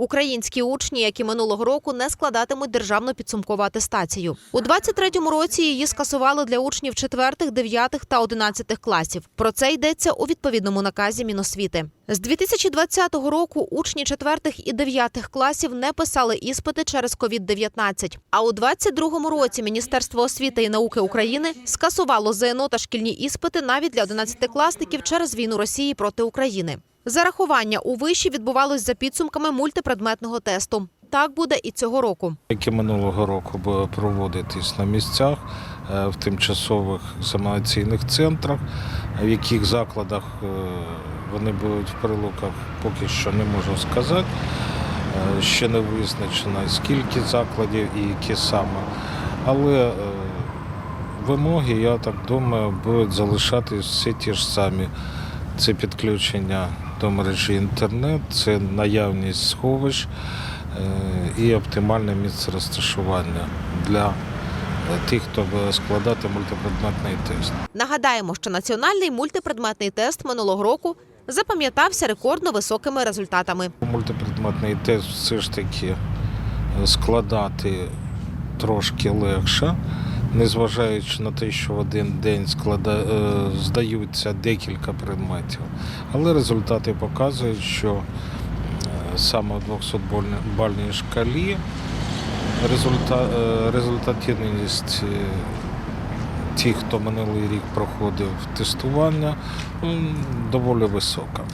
Українські учні, як і минулого року, не складатимуть державну підсумкову атестацію. У 23-му році її скасували для учнів 4, 9 та 11 класів. Про це йдеться у відповідному наказі Міносвіти. З 2020 року учні 4 і 9 класів не писали іспити через COVID-19. А у 22-му році Міністерство освіти і науки України скасувало ЗНО та шкільні іспити навіть для 11-класників через війну Росії проти України. Зарахування у виші відбувалось за підсумками мультипредметного тесту. Так буде і цього року. Як і минулого року буде проводитись на місцях е, в тимчасових екзаменаційних центрах, в яких закладах е, вони будуть в прилуках, поки що не можу сказати. Е, Ще не визначено, скільки закладів і які саме. Але вимоги, я так думаю, будуть залишатись всі ті ж самі. Це підключення до мережі інтернет, це наявність сховищ е, і оптимальне місце розташування для е, тих, хто буде складати мультипредметний тест. Нагадаємо, що національний мультипредметний тест минулого року запам'ятався рекордно високими результатами. Мультипредметний тест все ж таки е, складати трошки легше, незважаючи на те, що в один день склада... е, здаються декілька предметів. Але результати показують, що е, саме у 200-бальній шкалі результа... е, результативність тих, хто минулий рік проходив тестування, доволі висока.